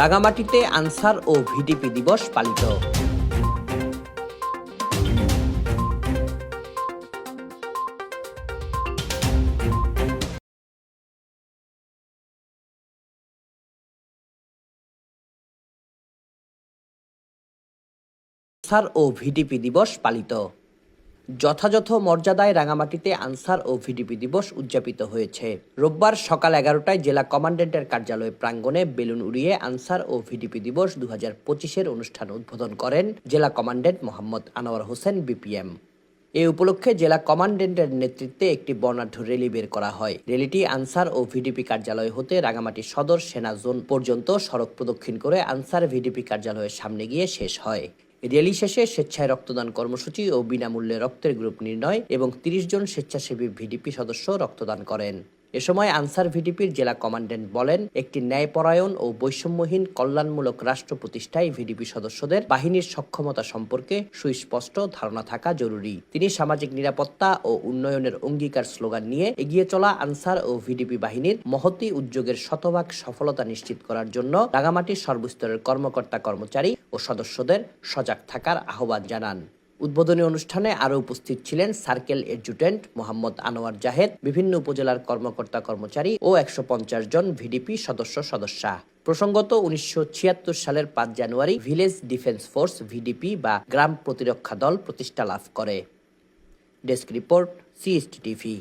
রাঙামাটিতে আনসার ও ভিডিপি দিবস পালিত। আনসার ও ভিডিপি দিবস পালিত। যথাযথ মর্যাদায় রাঙামাটিতে আনসার ও ভিডিপি দিবস উদযাপিত হয়েছে। রোববার সকাল এগারোটায় জেলা কমান্ডেন্টের কার্যালয় প্রাঙ্গণে বেলুন উড়িয়ে আনসার ও ভিডিপি দিবস দু হাজার পঁচিশের অনুষ্ঠান উদ্বোধন করেন জেলা কমান্ডেন্ট মোহাম্মদ আনোয়ার হোসেন, বিপিএম। এ উপলক্ষে জেলা কমান্ডেন্টের নেতৃত্বে একটি বর্ণাঢ্য র্যালি বের করা হয়। র্যালিটি আনসার ও ভিডিপি কার্যালয় হতে রাঙামাটি সদর সেনা জোন পর্যন্ত সড়ক প্রদক্ষিণ করে আনসার ভিডিপি কার্যালয়ের সামনে গিয়ে শেষ হয়। র্যালি শেষে স্বেচ্ছায় রক্তদান কর্মসূচি ও বিনামূল্যে রক্তের গ্রুপ নির্ণয় এবং তিরিশ জন স্বেচ্ছাসেবী ভিডিপি সদস্য রক্তদান করেন। এ সময় আনসার ভিডিপির জেলা কমান্ড্যান্ট বলেন, একটি ন্যায়পরায়ণ ও বৈষম্যহীন কল্যাণমূলক রাষ্ট্র প্রতিষ্ঠায় ভিডিপি সদস্যদের বাহিনীর সক্ষমতা সম্পর্কে সুস্পষ্ট ধারণা থাকা জরুরি। তিনি সামাজিক নিরাপত্তা ও উন্নয়নের অঙ্গীকার স্লোগান নিয়ে এগিয়ে চলা আনসার ও ভিডিপি বাহিনীর মহতি উদ্যোগের শতভাগ সফলতা নিশ্চিত করার জন্য রাঙামাটির সর্বস্তরের কর্মকর্তা কর্মচারী ও সদস্যদের সজাগ থাকার আহ্বান জানান। উদ্বোধনী অনুষ্ঠানে আরও উপস্থিত ছিলেন সার্কেল এডজুটেন্ট মোহাম্মদ আনোয়ার জাহেদ, বিভিন্ন উপজেলার কর্মকর্তা কর্মচারী ও একশো পঞ্চাশ জন ভিডিপি সদস্য সদস্যা। প্রসঙ্গত, উনিশশো ছিয়াত্তর সালের পাঁচ জানুয়ারি ভিলেজ ডিফেন্স ফোর্স ভিডিপি বা গ্রাম প্রতিরক্ষা দল প্রতিষ্ঠা লাভ করে। Desk report CST TV